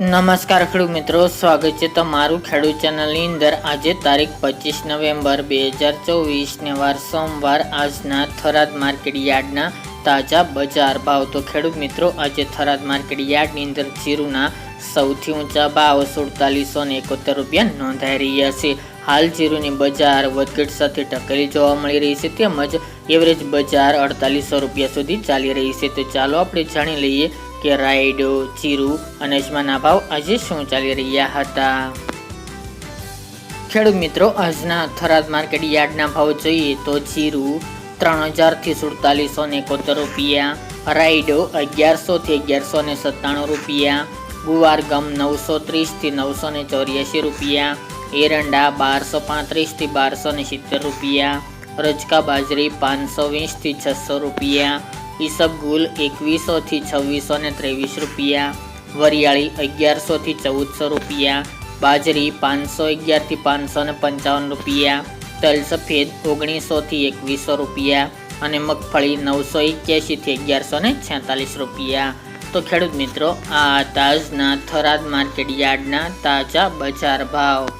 નમસ્કાર ખેડૂત મિત્રો, સ્વાગત છે તમારું ખેડૂત ચેનલની અંદર. આજે તારીખ પચીસ નવેમ્બર બે હજાર ચોવીસને વાર સોમવાર, આજના થરાદ માર્કેટ યાર્ડના તાજા બજાર ભાવ. તો ખેડૂત મિત્રો, આજે થરાદ માર્કેટ યાર્ડની અંદર જીરુના સૌથી ઊંચા ભાવ સુડતાલીસો ને એકોતેર રૂપિયા નોંધાઈ રહ્યા છે. હાલ જીરુની બજાર વધઘટ સાથે ટકેલી જોવા મળી રહી છે, તેમજ એવરેજ બજાર અડતાલીસો રૂપિયા સુધી ચાલી રહી છે. તો ચાલો આપણે જાણી લઈએ કે રાયડો જીરું અને અજમાના ભાવ આજે શું ચાલી રહ્યા હતા? ખેડૂત મિત્રો, આજના થરાદ માર્કેટ યાર્ડના ભાવ જોઈએ તો જીરું ત્રણ હજારથી સુડતાલીસો ને એકોતેર રૂપિયા, રાયડો અગિયારસોથી અગિયારસો ને સત્તાણું રૂપિયા, ગુવાર ગમ નવસો ત્રીસથી નવસો ને ચોર્યાસી રૂપિયા, એરંડા બારસો પાંત્રીસથી બારસો ને સિત્તેર રૂપિયા, રજકા બાજરી પાંચસો વીસથી છસો રૂપિયા ઈસબગુલ એકવીસોથી છવ્વીસો ને ત્રેવીસ રૂપિયા, વરિયાળી અગિયારસોથી ચૌદસો રૂપિયા, બાજરી પાંચસો અગિયારથી પાંચસો ને પંચાવન રૂપિયા તલ સફેદ ઓગણીસોથી એકવીસો રૂપિયા અને મગફળી નવસો એક્યાસીથી અગિયારસો ને છેતાલીસ રૂપિયા. તો ખેડૂત મિત્રો, આ તાજના થરાદ માર્કેટ યાર્ડના તાજા બજાર ભાવ.